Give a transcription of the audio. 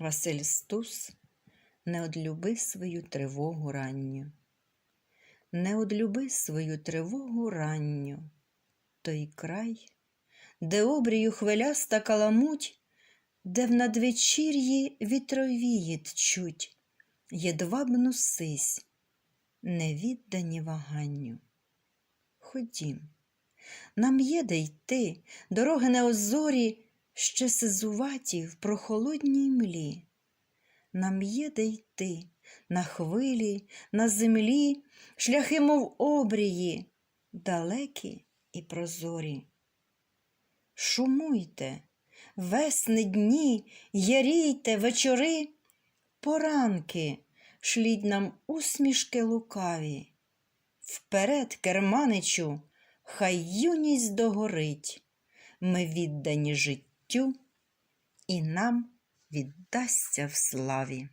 Василь Стус, не одлюби свою тривогу ранню. Не одлюби свою тривогу ранню, той край, де обрію хвиляста каламуть, де в надвечір'ї вітровіїд чуть, єдвабну сись, невіддані ваганню. Ходім, нам є де йти, дороги неозорі, ще сизуваті в прохолодній млі. Нам є де йти на хвилі, на землі, шляхи, мов обрії, далекі і прозорі. Шумуйте, весни дні, ярійте вечори, поранки, шліть нам усмішки лукаві. Вперед, керманичу, хай юність догорить, ми віддані життю, і нам віддасться в славі.